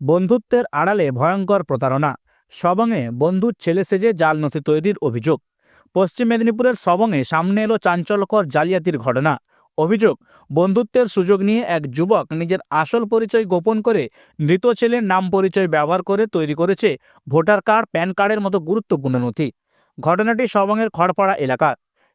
বন্ধুত্বের আড়ালে ভয়ঙ্কর প্রতারণা। সবংয়ে বন্ধুর ছেলে সেজে জাল নথি তৈরির অভিযোগ। পশ্চিম মেদিনীপুরের সবংয়ে সামনে এলো চাঞ্চল্যকর জালিয়াতির ঘটনা। অভিযোগ, বন্ধুত্বের সুযোগ নিয়ে এক যুবক নিজের আসল পরিচয় গোপন করে মৃত ছেলের নাম পরিচয় ব্যবহার করে তৈরি করেছে ভোটার কার্ড, প্যান কার্ডের মতো গুরুত্বপূর্ণ নথি। ঘটনাটি সবংয়ের খড়পাড়া এলাকা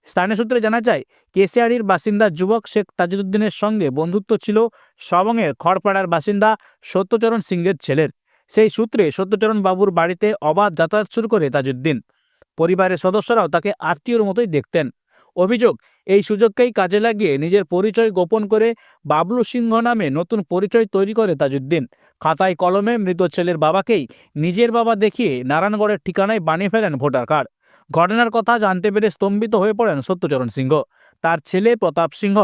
স্থানীয় সূত্রে জানা যায় কেশিয়াড়ির বাসিন্দা যুবক শেখ তাজুদ্দিনের সঙ্গে বন্ধুত্ব ছিল সবংয়ের খড়পাড়ার বাসিন্দা সত্যচরণ সিংহের ছেলের। সেই সূত্রে সত্যচরণ বাবুর বাড়িতে অবাধ যাতায়াত শুরু করে তাজুদ্দিন পরিবারের সদস্যরাও তাকে আত্মীয়র মতোই দেখতেন। অভিযোগ, এই সুযোগকেই কাজে লাগিয়ে নিজের পরিচয় গোপন করে বাবলু সিংহ নামে নতুন পরিচয় তৈরি করে তাজুদ্দিন খাতায় কলমে মৃত ছেলের বাবাকেই নিজের বাবা দেখিয়ে নারায়ণগড়ের ঠিকানায় বানিয়ে ফেলেন ভোটার কার্ড। ঘটনার কথা জানতে পেরে স্তম্ভিত হয়ে পড়েন সত্যচরণ সিংহ। তার ছেলে প্রতাপ সিংহ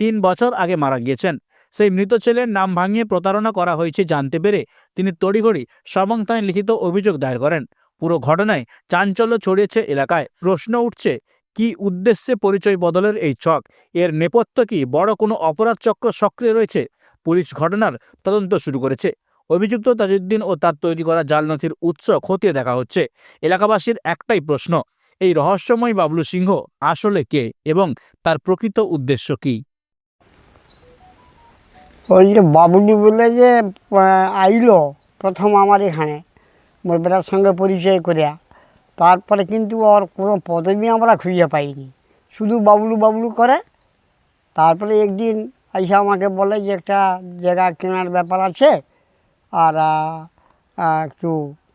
তিন বছর আগে মারা গিয়েছেন। সেই মৃত ছেলের নাম ভাঙিয়ে প্রতারণা করা হয়েছে জানতে পেরে তিনি তড়িঘড়ি থানায় লিখিত অভিযোগ দায়ের করেন। পুরো ঘটনায় চাঞ্চল্য ছড়িয়েছে এলাকায়। প্রশ্ন উঠছে, কি উদ্দেশ্যে পরিচয় বদলের এই ছক? এর নেপথ্য কি? বড় কোনো অপরাধ চক্র সক্রিয় রয়েছে? পুলিশ ঘটনার তদন্ত শুরু করেছে। অভিযুক্ত তাজউদ্দিন ও তার তৈরি করা জাল নথির উৎস খতিয়ে দেখা হচ্ছে। এলাকাবাসীর একটাই প্রশ্ন, এই রহস্যময় বাবলু সিংহ আসলে কে এবং তার প্রকৃত উদ্দেশ্য কি? ওই যে বাবুলি বলে যে আইলো প্রথম আমার এখানে, মোর বেটার সঙ্গে পরিচয় করিয়া। তারপরে কিন্তু ওর কোনো পদবি আমরা খুঁজে পাইনি। শুধু বাবলু বাবলু করে। তারপরে একদিন আইসা আমাকে বলে যে, একটা জায়গা কেনার ব্যাপার আছে আর একটু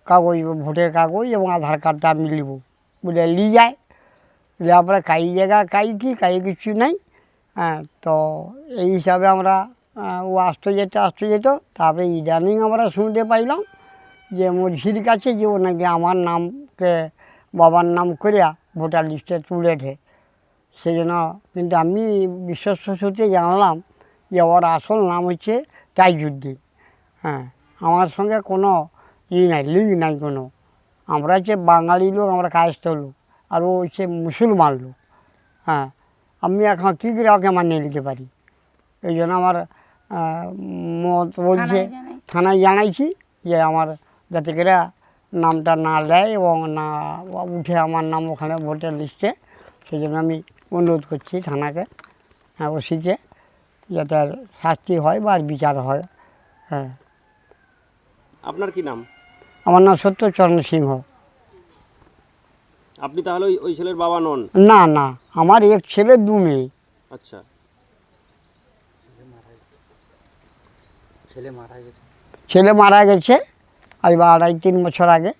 কাগজ, ভোটের কাগজ এবং আধার কার্ডটা আমি নিব বলে নিয়ে যায়। যাওয়ার পরে কাই জায়গা, কাই কি, কাই কিছু নাই। হ্যাঁ তো এই হিসাবে আমরা ও আসতে যেত আসতে যেত, তারপরে ইদানিং আমরা শুনতে পাইলাম যে মসজির কাছে যে ও নাকি আমার নামকে, বাবার নাম করিয়া ভোটার লিস্টে তুলেছে সেই জন্য কিন্তু আমি বিশ্বস্ত সূত্রে জানলাম যে ওর আসল নাম হচ্ছে তাইজুদ্দিন। হ্যাঁ। আমার সঙ্গে কোনো ই নাই লিঙ্ক নাই কোনো। আমরা হচ্ছে বাঙালি লোক আমরা কায়স্থ লোক আর ও হচ্ছে মুসলমান লোক। হ্যাঁ আমি এখন কী করে ওকে মানিয়ে নিতে পারি? এই জন্য আমার মত বলছে থানায় জানাইছি। যে আমার যাতে করে নামটা না দেয় এবং না উঠে আমার নাম ওখানে ভোটার লিস্টে। সেই জন্য আমি অনুরোধ করছি থানাকে হ্যাঁ ওসিকে যাতে আর শাস্তি হয় বা আর বিচার হয়। হ্যাঁ। আপনার কি নাম? আমার নাম সত্যচরণ সিংহ। আপনি তাহলে ওই ওই ছেলের বাবা নন? না না আমার এক ছেলে দু মেয়ে। আচ্ছা। ছেলে মারা গেছে। ছেলে মারা গেছে আজ বা আড়াই তিন বছর আগে।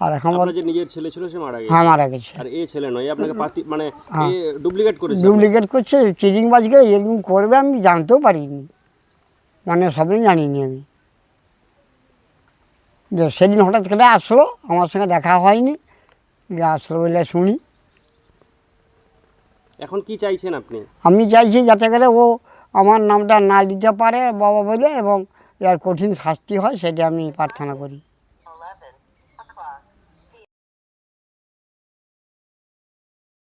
আর এখন আপনার যে নিজের ছেলে ছিল সে মারা গেছে? হ্যাঁ মারা গেছে। আর এ ছেলে নয় আপনাকে পাতি মানে হ্যাঁ। ডুপ্লিকেট করেছে ডুপ্লিকেট করছে চিটিংবাজকে এরকম করবে আমি জানতেও পারিনি। মানে সবই জানিনি আমি। যে সেদিন হঠাৎ করে আসলো আমার সঙ্গে দেখা হয়নি যে আসলো বলে শুনি। এখন কি চাইছেন আপনি? আমি চাইছি যাতে করে ও আমার নামটা না দিতে পারে বাবা বলে এবং এর কঠিন শাস্তি হয় সেটা আমি প্রার্থনা করি।